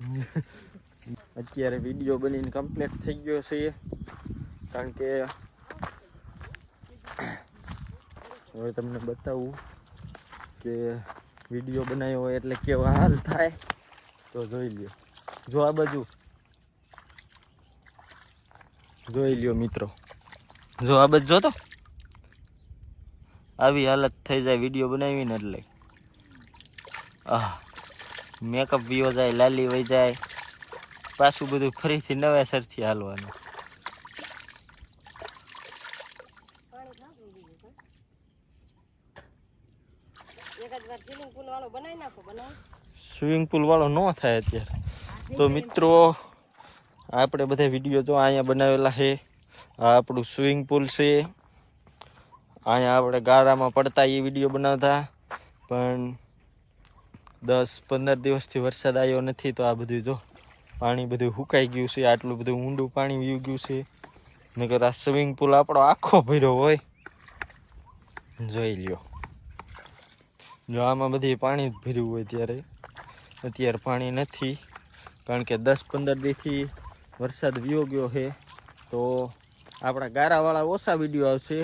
અત્યારે વીડિયો બનીને કમ્પ્લીટ થઈ ગયો છે. કારણ કે હવે તમને બતાવું કે વીડિયો બનાવ્યો હોય એટલે કેવા હાલ થાય. તો જોઈ લ્યો. જો આ બાજુ. જોઈ લ્યો મિત્રો. જો આ બાજુ જોતો. આવી હાલત થઈ જાય વીડિયો બનાવીને એટલે. આહ. મેકઅપ વિયો જાય, લાલી વહી જાય. પાછું બધું ફરીથી નવેસરથી હાલવાનું. સ્વિમિંગ પુલ વાળો ન થાય અત્યારે. તો મિત્રો, આપણે બધા વીડિયો જો અહીંયા બનાવેલા છે. આ આપણું સ્વિમિંગ પુલ છે. અહીંયા આપણે ગારામાં પડતા એ વીડિયો બનાવતા. પણ દસ, પંદર દિવસથી વરસાદ આવ્યો નથી તો આ બધું જો પાણી બધું સુકાઈ ગયું છે, આટલું બધું ઊંડું પાણી વી ગયું છે. નકર આ સ્વિમિંગ પુલ આપણો આખો ભર્યો હોય. જોઈ લ્યો. જો આમાં બધી પાણી જ ભર્યું હોય ત્યારે. અત્યારે પાણી નથી, કારણ કે દસ, પંદર દીથી વરસાદ વિયો ગયો છે. તો આપણા ગારાવાળા ઓછા વીડિયો આવશે,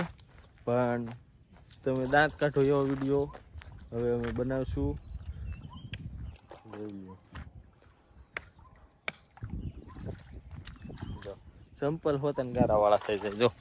પણ તમે દાંત કાઢો એવો વીડિયો. હવે અમે બનાવશું. સંપલ હોતા ને ગારાવાળા થઈ જાય. જો.